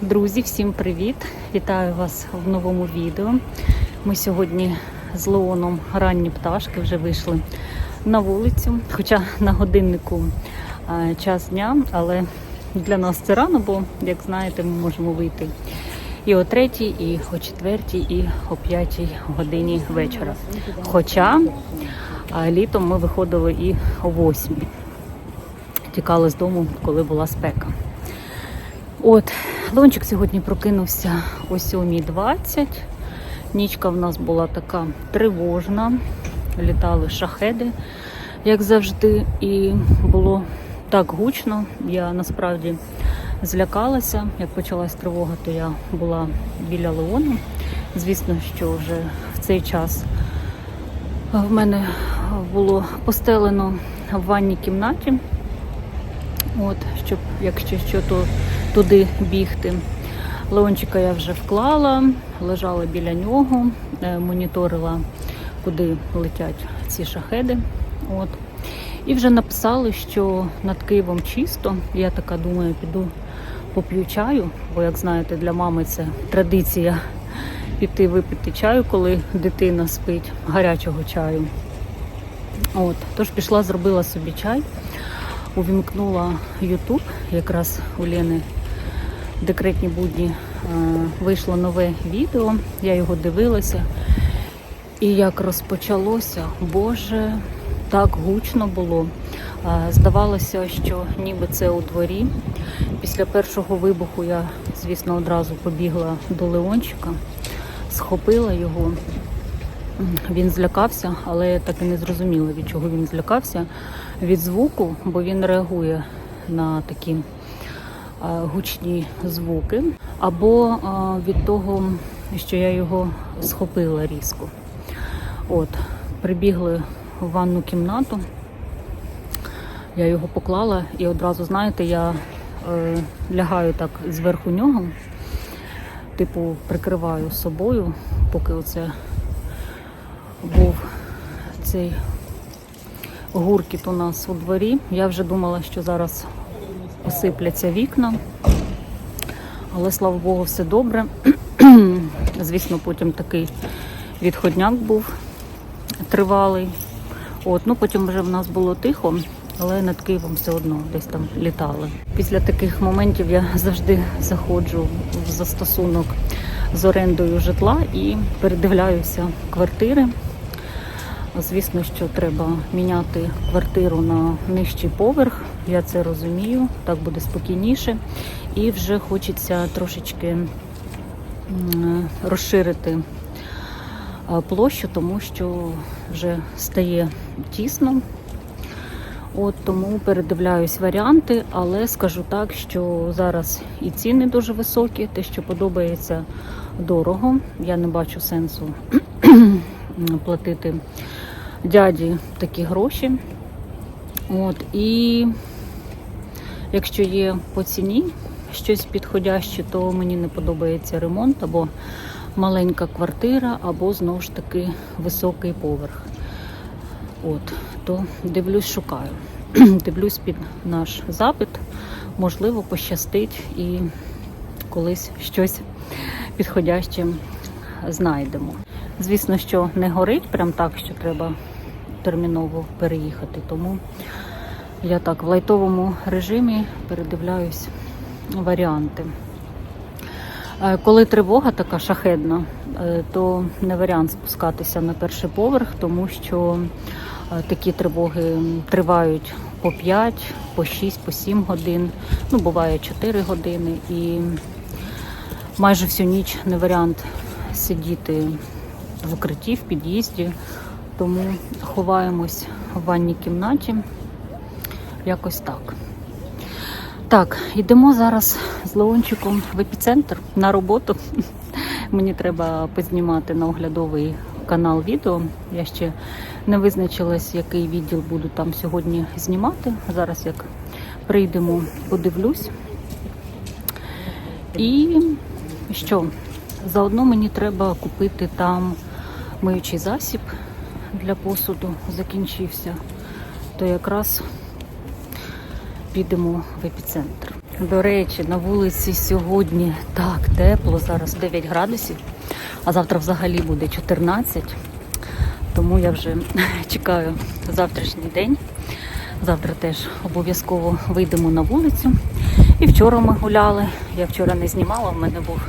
Друзі, всім привіт! Вітаю вас в новому відео. Ми сьогодні з Леоном ранні пташки вже вийшли на вулицю. Хоча на годиннику час дня, але для нас це рано, бо, як знаєте, ми можемо вийти і о третій, і о четвертій, і о п'ятій годині вечора. Хоча літом ми виходили і о восьмій. Тікали з дому, коли була спека. От, Лончик сьогодні прокинувся о 7.20. Нічка в нас була така тривожна. Літали шахеди, як завжди, і було так гучно. Я насправді злякалася. Як почалась тривога, то я була біля Леону. Звісно, що вже в цей час в мене було постелено в ванній кімнаті. От, щоб якщо що, то туди бігти. Леончика я вже вклала, лежала біля нього, е, моніторила, куди летять ці шахеди. От. І вже написали, що над Києвом чисто. Я така думаю, піду поп'ю чаю, бо, як знаєте, для мами це традиція піти випити чаю, коли дитина спить, гарячого чаю. От. Тож пішла, зробила собі чай увімкнула YouTube, якраз у Лени декретні будні е, вийшло нове відео, я його дивилася. І як розпочалося, Боже, так гучно було. Е, Здавалося, що ніби це у дворі. Після першого вибуху я, звісно, одразу побігла до Леончика, схопила його. Він злякався, але так і не зрозуміла, від чого він злякався. Від звуку, бо він реагує на такі гучні звуки, або від того, що я його схопила різко. От, прибігли в ванну кімнату, я його поклала і одразу, знаєте, я е, лягаю так зверху нього, типу прикриваю собою, поки оце був цей гуркіт у нас у дворі. Я вже думала, що зараз посипляться вікна. Але слава Богу, все добре. Звісно, потім такий відходняк був тривалий. От, ну Потім вже в нас було тихо, але над Києвом все одно десь там літали. Після таких моментів я завжди заходжу в застосунок з орендою житла і передивляюся квартири. Звісно, що треба міняти квартиру на нижчий поверх. Я це розумію, так буде спокійніше. І вже хочеться трошечки розширити площу, тому що вже стає тісно. От тому передивляюсь варіанти, але скажу так, що зараз і ціни дуже високі, те, що подобається дорого. Я не бачу сенсу платити дяді такі гроші. От, І якщо є по ціні щось підходяще, то мені не подобається ремонт або маленька квартира, або знову ж таки високий поверх. От, то дивлюсь, шукаю. Дивлюсь під наш запит, можливо, пощастить і колись щось підходяще знайдемо. Звісно, що не горить прям так, що треба терміново переїхати. Тому я так в лайтовому режимі передивляюсь варіанти. Е, Коли тривога така шахедна, е, то не варіант спускатися на перший поверх, тому що е, такі тривоги тривають по 5, по 6, по 7 годин, ну буває 4 години і майже всю ніч не варіант сидіти в укритті, в під'їзді, тому ховаємось в ванній кімнаті. Якось так. Так, йдемо зараз з Леончиком в епіцентр на роботу. Мені треба познімати на оглядовий канал відео. Я ще не визначилась, який відділ буду там сьогодні знімати. Зараз як прийдемо, подивлюсь. І що? Заодно мені треба купити там миючий засіб для посуду, закінчився. То якраз підемо в епіцентр. До речі, на вулиці сьогодні так тепло, зараз 9 градусів, а завтра взагалі буде 14. Тому я вже чекаю завтрашній день. Завтра теж обов'язково вийдемо на вулицю. І вчора ми гуляли. Я вчора не знімала, в мене був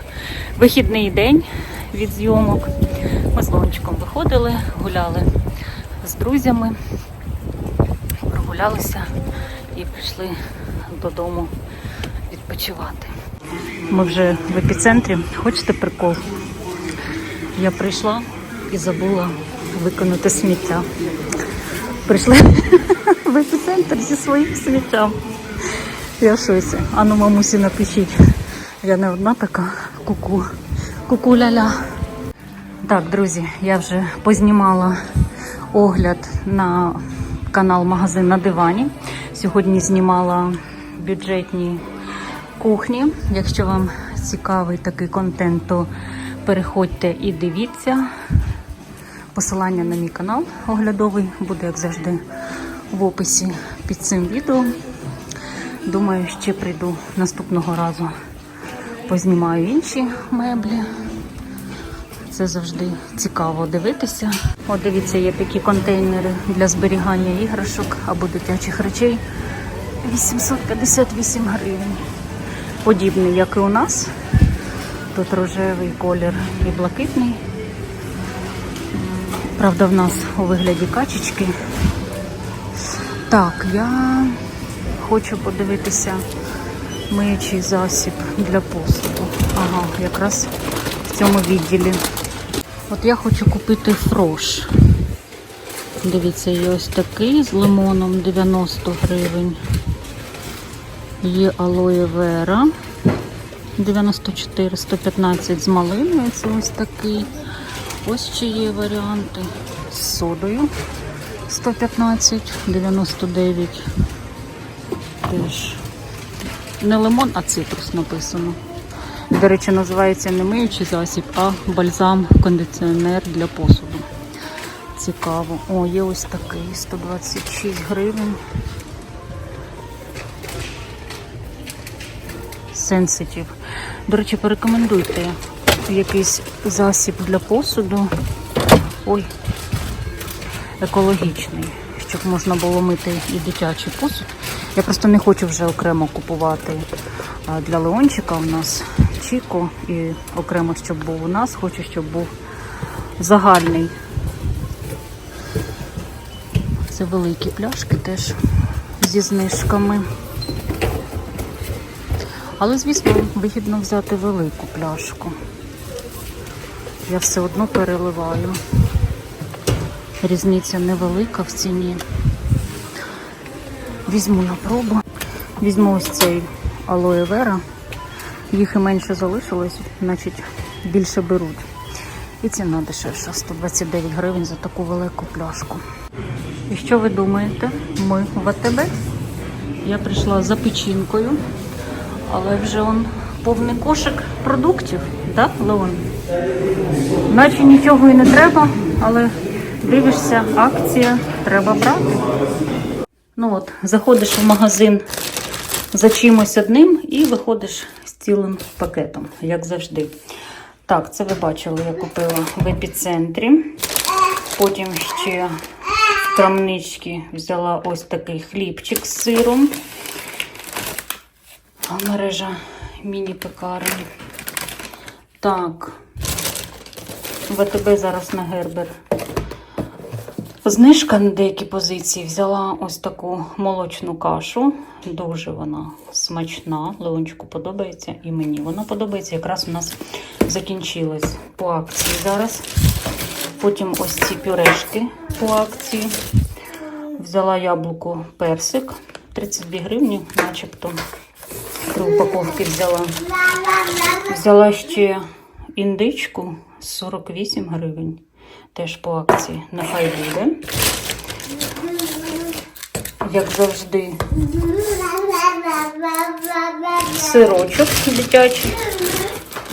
вихідний день від зйомок. Ми з Лончиком виходили, гуляли з друзями, прогулялися і прийшли додому відпочивати. Ми вже в епіцентрі. Хочете прикол? Я прийшла і забула виконати сміття. Прийшла в епіцентр зі своїм сміттям. Я шоці. Ану, мамусі, напишіть. Я не одна така куку. Ку-ку-ля-ля. Так, друзі, я вже познімала огляд на канал Магазин на дивані. Сьогодні знімала бюджетні кухні. Якщо вам цікавий такий контент, то переходьте і дивіться. Посилання на мій канал оглядовий буде, як завжди, в описі під цим відео. Думаю, ще прийду наступного разу. Познімаю інші меблі. Це завжди цікаво дивитися. О, дивіться, є такі контейнери для зберігання іграшок або дитячих речей. 858 гривень. Подібний, як і у нас. Тут рожевий колір і блакитний. Правда, в нас у вигляді качечки. Так, я хочу подивитися миючий засіб для посуду. Ага, якраз в цьому відділі. От я хочу купити фрош. Дивіться, є ось такий з лимоном 90 гривень. Є алоє вера 94, 115 з малиною. Це ось такий. Ось ще є варіанти з содою 115, 99. Теж не лимон, а цитрус написано. До речі, називається не миючий засіб, а бальзам кондиціонер для посуду. Цікаво. О, є ось такий 126 гривень. Sensitive. До речі, порекомендуйте якийсь засіб для посуду. Ой, екологічний, щоб можна було мити і дитячий посуд. Я просто не хочу вже окремо купувати для Леончика у нас Чіко і окремо, щоб був у нас, хочу, щоб був загальний. Це великі пляшки теж зі знижками. Але, звісно, вигідно взяти велику пляшку. Я все одно переливаю. Різниця невелика в ціні. Візьму на пробу. Візьму ось цей алоє вера. Їх і менше залишилось, значить більше беруть. І ціна дешевша 129 гривень за таку велику пляшку. І що ви думаєте? Ми в АТБ. Я прийшла за печінкою, але вже он повний кошик продуктів, да, Леон? Наче нічого і не треба, але дивишся, акція, треба брати. Ну от, заходиш в магазин за чимось одним і виходиш цілим пакетом, як завжди. Так, це ви бачили, я купила в епіцентрі. Потім ще в крамничці взяла ось такий хлібчик з сиром. Мережа міні-пекарень. Так, в АТБ зараз на Гербер. Знижка на деякі позиції взяла ось таку молочну кашу. Дуже вона смачна. Леончику подобається і мені вона подобається. Якраз у нас закінчилась по акції зараз. Потім ось ці пюрешки по акції. Взяла яблуко персик 32 гривні, начебто. Три упаковки взяла. Взяла ще індичку 48 гривень. Теж по акції. Нехай буде. Як завжди, сирочок дитячий.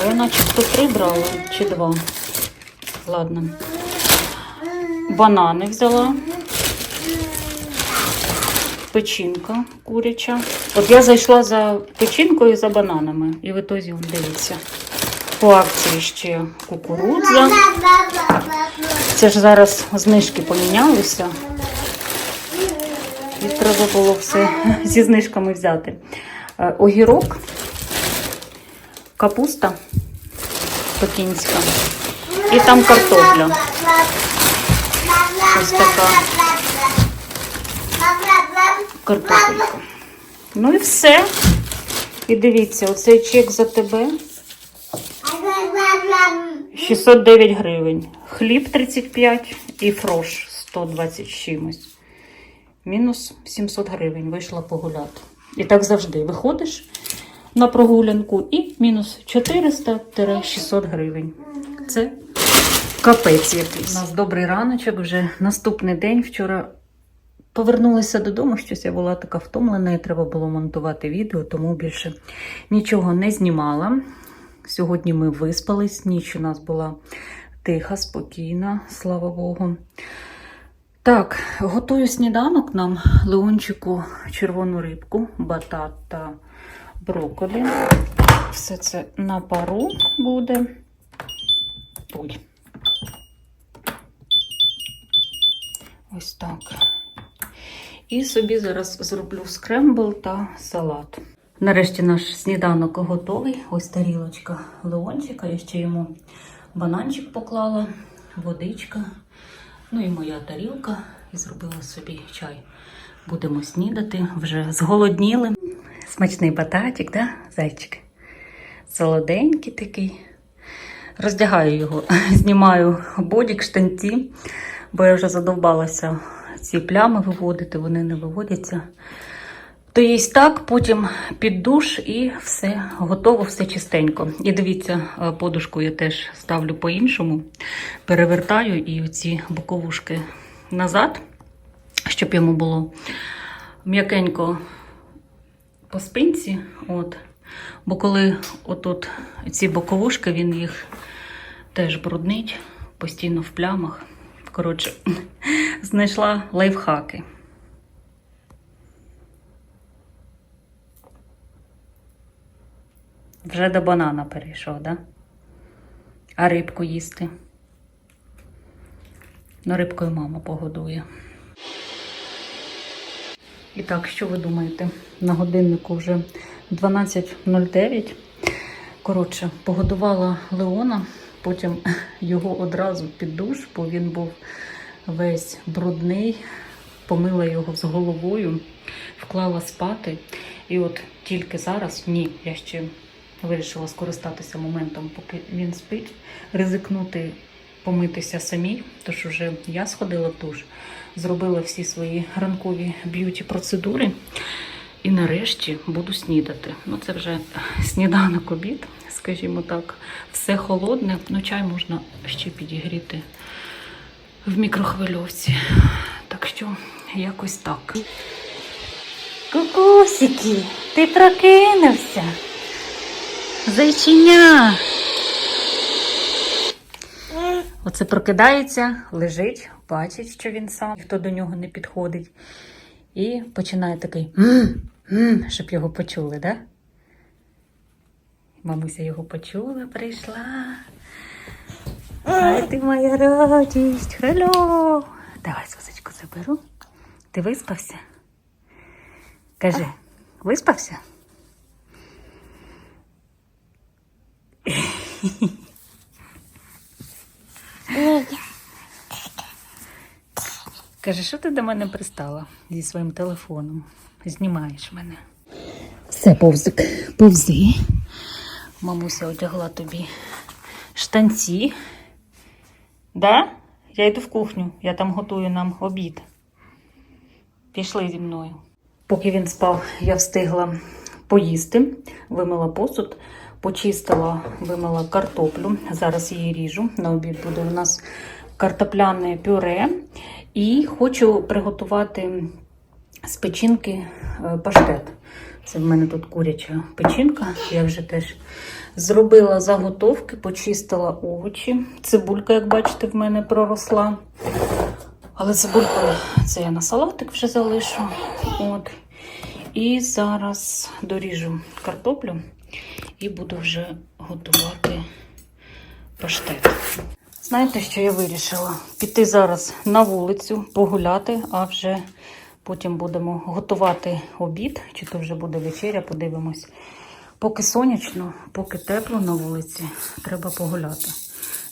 А я начебто три брала чи два. Ладно. Банани взяла. печінка куряча. От я зайшла за печінкою і за бананами. І в ітозі, дивіться, по акції ще кукурудза. Це ж зараз знижки помінялися. І треба було все зі знижками взяти. Е, Огірок, капуста пекінська і там картопля. Ось така картопелька. Ну і все. І дивіться, оцей чек за тебе 609 гривень. Хліб 35 і фрош 120 з чимось. Мінус 700 гривень вийшла погуляти. І так завжди виходиш на прогулянку і мінус 400-600 гривень. Це капець якийсь. У нас добрий раночок, вже наступний день. Вчора повернулася додому, щось я була така втомлена, і треба було монтувати відео, тому більше нічого не знімала. Сьогодні ми виспались, ніч у нас була тиха, спокійна, слава Богу. Так, готую сніданок нам Леончику червону рибку, батат та брокколі. Все це на пару буде. Ой. Ось так. І собі зараз зроблю скрембл та салат. Нарешті наш сніданок готовий. Ось тарілочка Леончика. Я ще йому бананчик поклала, водичка. Ну і моя тарілка. І зробила собі чай. Будемо снідати. Вже зголодніли. Смачний бататик, да, зайчик? Солоденький такий. Роздягаю його, знімаю бодік, штанці, бо я вже задовбалася ці плями виводити, вони не виводяться. То є так, потім під душ і все готово, все чистенько. І дивіться, е, подушку я теж ставлю по-іншому, перевертаю і оці боковушки назад, щоб йому було м'якенько по спинці. От. Бо коли отут ці боковушки, він їх теж бруднить, постійно в плямах. Коротше, знайшла лайфхаки. Вже до банана перейшов, да? А рибку їсти. Ну, рибкою мама погодує. І так, що ви думаєте? На годиннику вже 12.09. Коротше, погодувала Леона, потім його одразу під душ, бо він був весь брудний, помила його з головою, вклала спати. І от тільки зараз, ні, я ще вирішила скористатися моментом, поки він спить, ризикнути помитися самій, тож вже я сходила в душ, зробила всі свої ранкові б'юті процедури. І нарешті буду снідати. Ну, це вже сніданок обід, скажімо так. Все холодне, ну чай можна ще підігріти в мікрохвильовці. Так що якось так. Кукусики, ти прокинувся. Зайчиня. Оце прокидається, лежить, бачить, що він сам, ніхто до нього не підходить. І починає такий щоб його почули, да? Мамуся його почула, прийшла. Ай, ти моя радість. Хелло. Давай сосочку заберу. Ти виспався? Кажи, виспався? Каже, що ти до мене пристала зі своїм телефоном? Знімаєш мене. Все, повзик, повзи. Мамуся одягла тобі штанці. Да? Я йду в кухню, я там готую нам обід. Пішли зі мною. Поки він спав, я встигла поїсти, вимила посуд, почистила, вимила картоплю. Зараз її ріжу. На обід буде у нас картопляне пюре. І хочу приготувати з печінки е, паштет. Це в мене тут куряча печінка. Я вже теж зробила заготовки, почистила овочі. Цибулька, як бачите, в мене проросла. Але цибульку це я на салатик вже залишу. От. І зараз доріжу картоплю і буду вже готувати паштет. Знаєте, що я вирішила? Піти зараз на вулицю, погуляти, а вже потім будемо готувати обід, чи то вже буде вечеря, подивимось. Поки сонячно, поки тепло на вулиці, треба погуляти.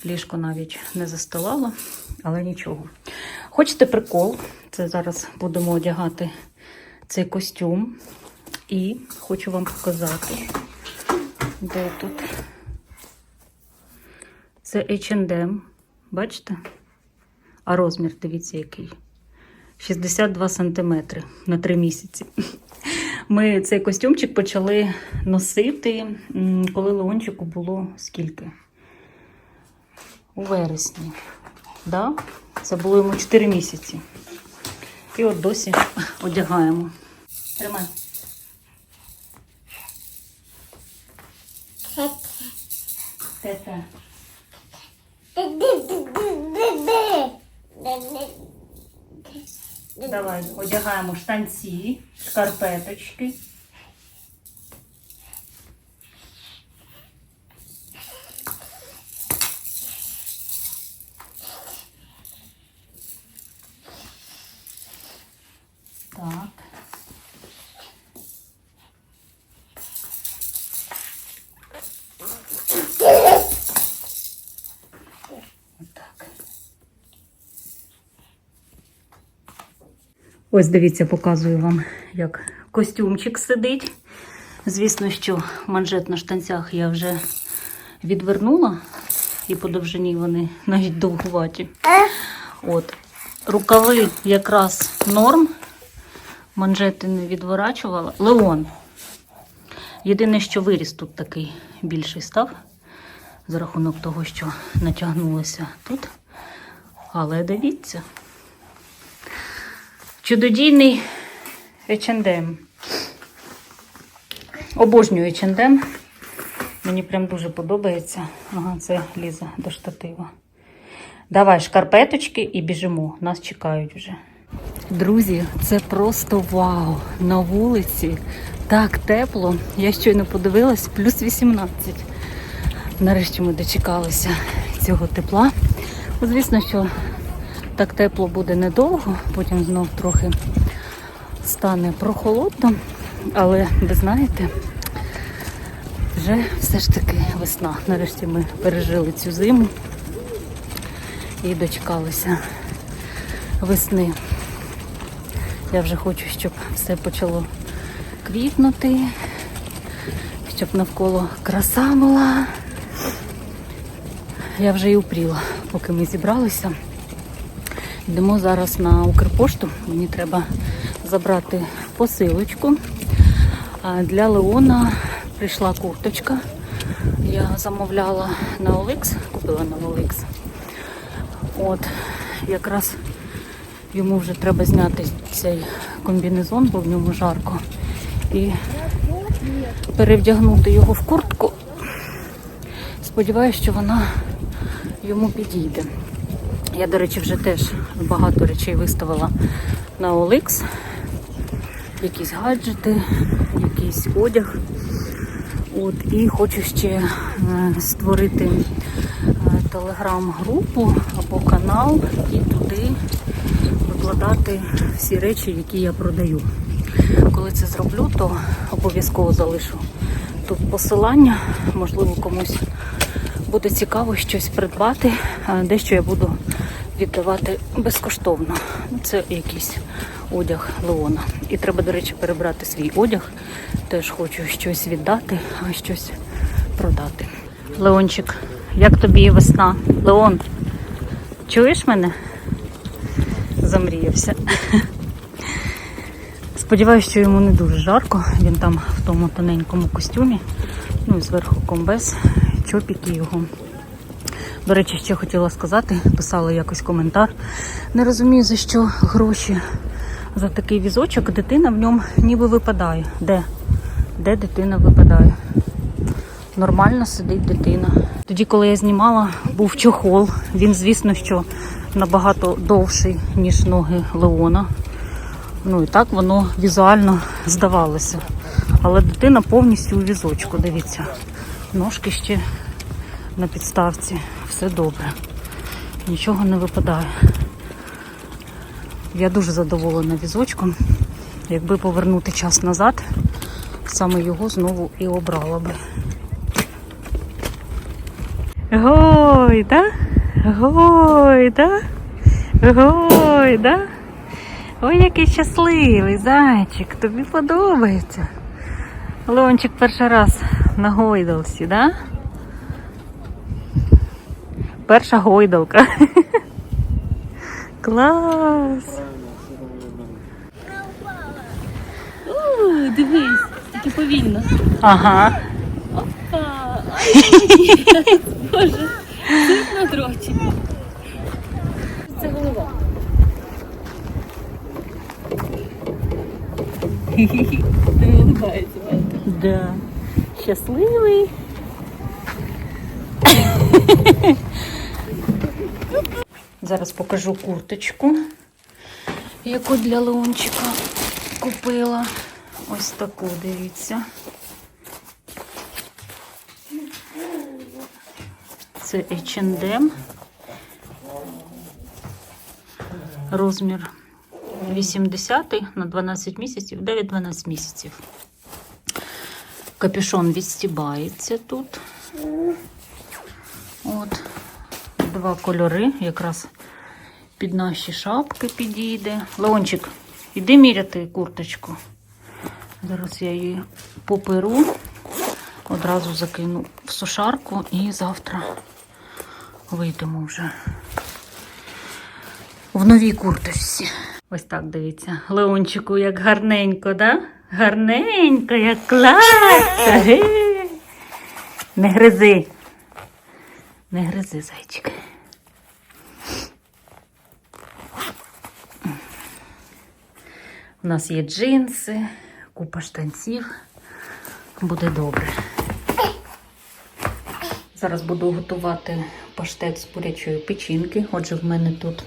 Ліжко навіть не застилала, але нічого. Хочете прикол? Це зараз будемо одягати цей костюм. І хочу вам показати, де тут. Це H&M. Бачите? А розмір, дивіться, який. 62 сантиметри на 3 місяці. Ми цей костюмчик почали носити, коли Леончику було скільки? У вересні. Да? Це було йому 4 місяці. І от досі одягаємо. Тримай. Те-те. Давай одягаємо штанці, шкарпеточки. Так. Ось дивіться, показую вам, як костюмчик сидить. Звісно, що манжет на штанцях я вже відвернула, і по довжині вони навіть довгуваті. От. Рукави якраз норм. Манжети не відворачувала. Леон. Єдине, що виріс тут такий більший став за рахунок того, що натягнулося тут. Але дивіться. Чудодійний H&M. Обожнюю H&M. Мені прям дуже подобається. Ага, це ліза до штатива. Давай шкарпеточки і біжимо. Нас чекають вже. Друзі, це просто вау! На вулиці так тепло. Я щойно подивилась, плюс 18. Нарешті ми дочекалися цього тепла. Звісно, що так тепло буде недовго, потім знов трохи стане прохолодно. Але ви знаєте, вже все ж таки весна. Нарешті ми пережили цю зиму і дочекалися весни. Я вже хочу, щоб все почало квітнути, щоб навколо краса була. Я вже і упріла, поки ми зібралися. Йдемо зараз на Укрпошту. Мені треба забрати посилочку. Для Леона прийшла курточка. Я замовляла на OLX, купила на OLX. От, якраз йому вже треба зняти цей комбінезон, бо в ньому жарко. І перевдягнути його в куртку. Сподіваюся, що вона йому підійде. Я, до речі, вже теж багато речей виставила на OLX. Якісь гаджети, якийсь одяг. От, і хочу ще е, створити е, телеграм-групу або канал і туди викладати всі речі, які я продаю. Коли це зроблю, то обов'язково залишу тут посилання. Можливо, комусь буде цікаво щось придбати. Дещо я буду віддавати безкоштовно. Це якийсь одяг Леона. І треба, до речі, перебрати свій одяг. Теж хочу щось віддати, а щось продати. Леончик, як тобі весна? Леон, чуєш мене? Замріявся. Сподіваюся, що йому не дуже жарко. Він там в тому тоненькому костюмі. Ну і зверху комбез, чопіки його. До речі, ще хотіла сказати, писала якось коментар. Не розумію, за що гроші за такий візочок. Дитина в ньому ніби випадає. Де? Де дитина випадає? Нормально сидить дитина. Тоді, коли я знімала, був чохол. Він, звісно, що набагато довший, ніж ноги Леона. Ну і так воно візуально здавалося. Але дитина повністю у візочку, дивіться. Ножки ще на підставці. Все добре. Нічого не випадає. Я дуже задоволена візочком. Якби повернути час назад, саме його знову і обрала би. Гойда, гойда, гойда. Ой, який щасливий зайчик, тобі подобається. Леончик перший раз на гойдалці, да? Перша гойдалка. Клас! О, дивись, тільки повільно. Ага. Опа! Ай, Боже, тут на дроті. Це голова. Ти улибається. Да. Щасливий. Зараз покажу курточку, яку для Леончика купила. Ось таку, дивіться. Це H&M. Розмір 80 на 12 місяців, 9-12 місяців. Капюшон відстібається тут. От. Два кольори, якраз під наші шапки підійде. Леончик, іди міряти курточку. Зараз я її поперу, одразу закину в сушарку і завтра вийдемо вже в новій курточці. Ось так дивіться. Леончику, як гарненько, да? Гарненько, як клас. Ге. Не гризи. Не гризи, зайчик. У нас є джинси, купа штанців. Буде добре. Зараз буду готувати паштет з курячої печінки. Отже, в мене тут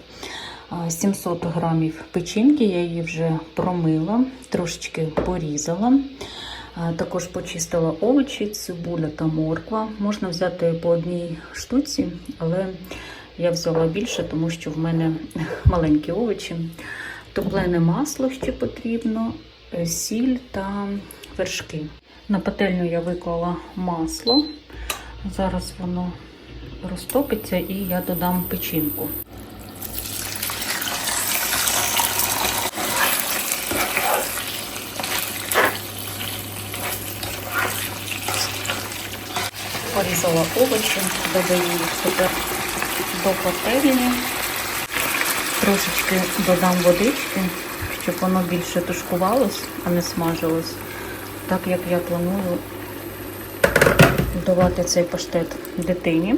700 грамів печінки, я її вже промила, трошечки порізала. Також почистила овочі, цибуля та морква. Можна взяти по одній штуці, але я взяла більше, тому що в мене маленькі овочі. Топлене масло ще потрібно, е, сіль та вершки. На пательню я виклала масло. Зараз воно розтопиться і я додам печінку. Порізала овочі, додаю їх тепер до пательні. Трошечки додам водички, щоб воно більше тушкувалось, а не смажилось. Так як я планую давати цей паштет дитині.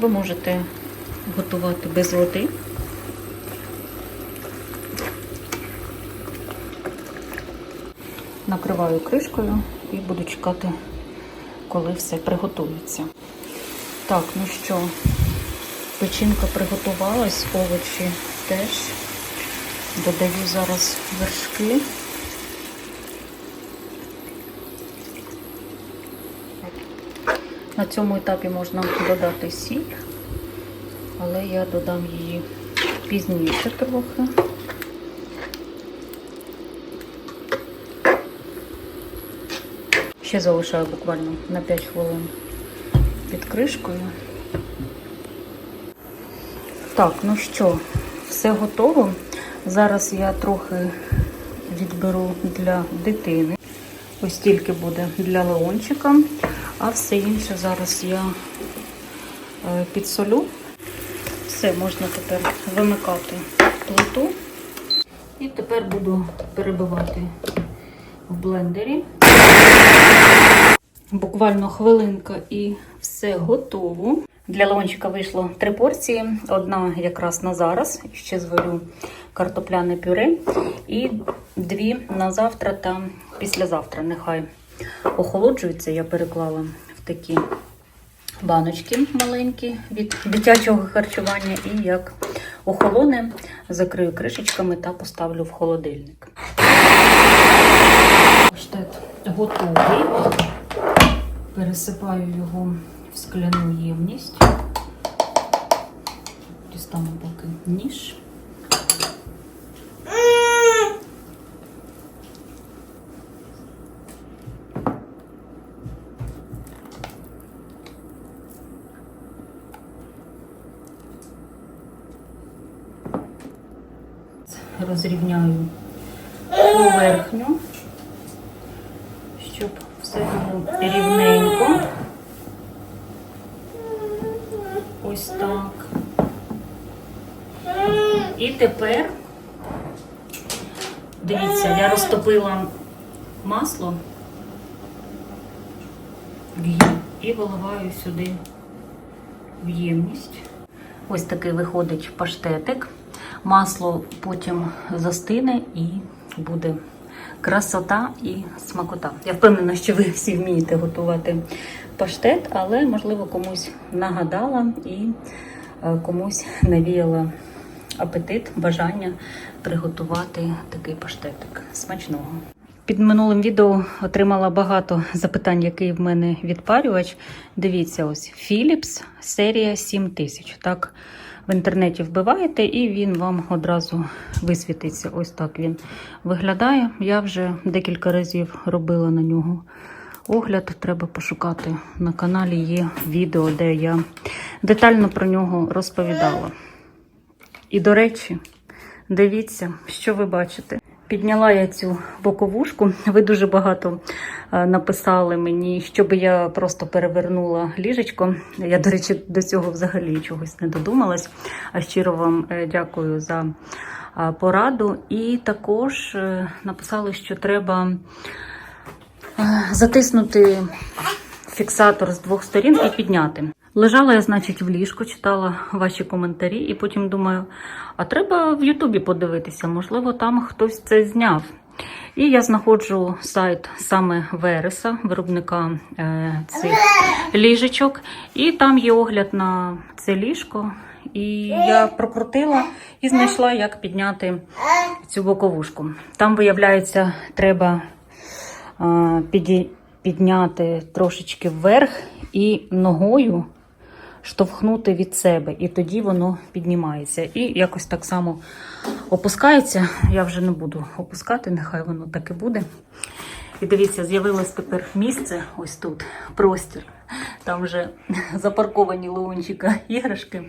Ви можете готувати без води. Накриваю кришкою і буду чекати, коли все приготується. Так, ну що, печінка приготувалась, овочі теж. Додаю зараз вершки. На цьому етапі можна додати сіль, але я додам її пізніше трохи. Ще залишаю буквально на 5 хвилин кришкою. Так, ну що, все готово. Зараз я трохи відберу для дитини. Ось тільки буде для Леончика, а все інше зараз я е, підсолю. Все, можна тепер вимикати плиту. І тепер буду перебивати в блендері. Буквально хвилинка і все готово. Для лончика вийшло три порції. Одна якраз на зараз, ще зварю картопляне пюре. І дві на завтра та післязавтра. Нехай охолоджуються. Я переклала в такі баночки маленькі від дитячого харчування. І як охолоне, закрию кришечками та поставлю в холодильник. Паштет готовий. Пересипаю його в скляну ємність. Дістану поки ніж. Розрівняю поверхню, щоб все було рівненько. Ось так. І тепер, дивіться, я розтопила масло в ї- і виливаю сюди в ємність. Ось такий виходить паштетик. Масло потім застине і буде красота і смакота. Я впевнена, що ви всі вмієте готувати паштет, але, можливо, комусь нагадала і е, комусь навіяла апетит, бажання приготувати такий паштетик. Смачного. Під минулим відео отримала багато запитань, який в мене відпарювач. Дивіться, ось Philips серія 7000. Так, в інтернеті вбиваєте, і він вам одразу висвітиться. Ось так він виглядає. Я вже декілька разів робила на нього огляд. Треба пошукати. На каналі є відео, де я детально про нього розповідала. І, до речі, дивіться, що ви бачите. Підняла я цю боковушку. Ви дуже багато е, написали мені, щоб я просто перевернула ліжечко. Я, до речі, до цього взагалі чогось не додумалась. А щиро вам е, дякую за е, пораду. І також написали, що треба затиснути фіксатор з двох сторін і підняти. Лежала я, значить, в ліжку, читала ваші коментарі, і потім думаю, а треба в Ютубі подивитися, можливо, там хтось це зняв. І я знаходжу сайт саме Вереса, виробника е, цих ліжечок, і там є огляд на це ліжко. І я прокрутила і знайшла, як підняти цю боковушку. Там, виявляється, треба піді- підняти трошечки вверх і ногою штовхнути від себе, і тоді воно піднімається. І якось так само опускається. Я вже не буду опускати, нехай воно так і буде. І дивіться, з'явилось тепер місце ось тут, простір. Там вже запарковані леончика іграшки.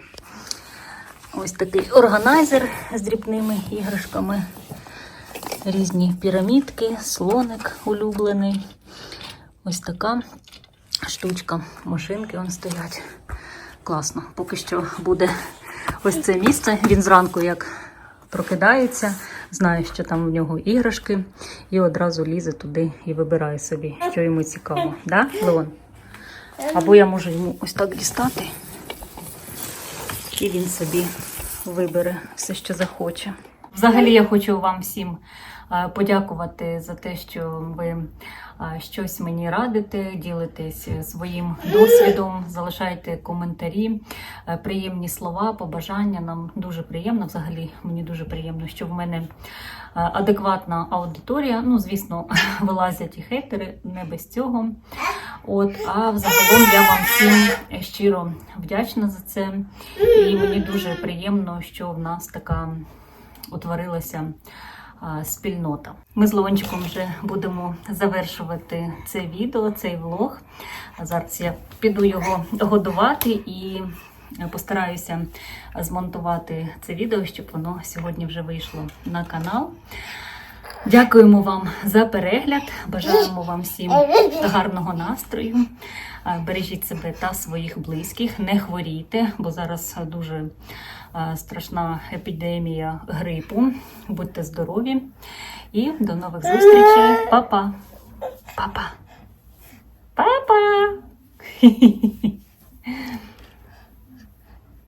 Ось такий органайзер з дрібними іграшками. Різні пірамідки, слоник улюблений. Ось така штучка. Машинки вон стоять. Класно. Поки що буде ось це місце. Він зранку як прокидається, знає, що там в нього іграшки, і одразу лізе туди і вибирає собі, що йому цікаво. Да, Леон? Або я можу йому ось так дістати, і він собі вибере все, що захоче. Взагалі, я хочу вам всім е, подякувати за те, що ви щось мені радите, ділитесь своїм досвідом, залишайте коментарі, е, приємні слова, побажання. Нам дуже приємно. Взагалі, мені дуже приємно, що в мене е, адекватна аудиторія. Ну, звісно, вилазять і хейтери, не без цього. От, а взагалом я вам всім щиро вдячна за це. І мені дуже приємно, що в нас така утворилася спільнота. Ми з Леончиком вже будемо завершувати це відео, цей влог. Зараз я піду його годувати і постараюся змонтувати це відео, щоб воно сьогодні вже вийшло на канал. Дякуємо вам за перегляд. Бажаємо вам всім гарного настрою. Бережіть себе та своїх близьких, не хворійте, бо зараз дуже страшна епідемія грипу. Будьте здорові і до нових зустрічей. Па-па. Па-па. Па-па.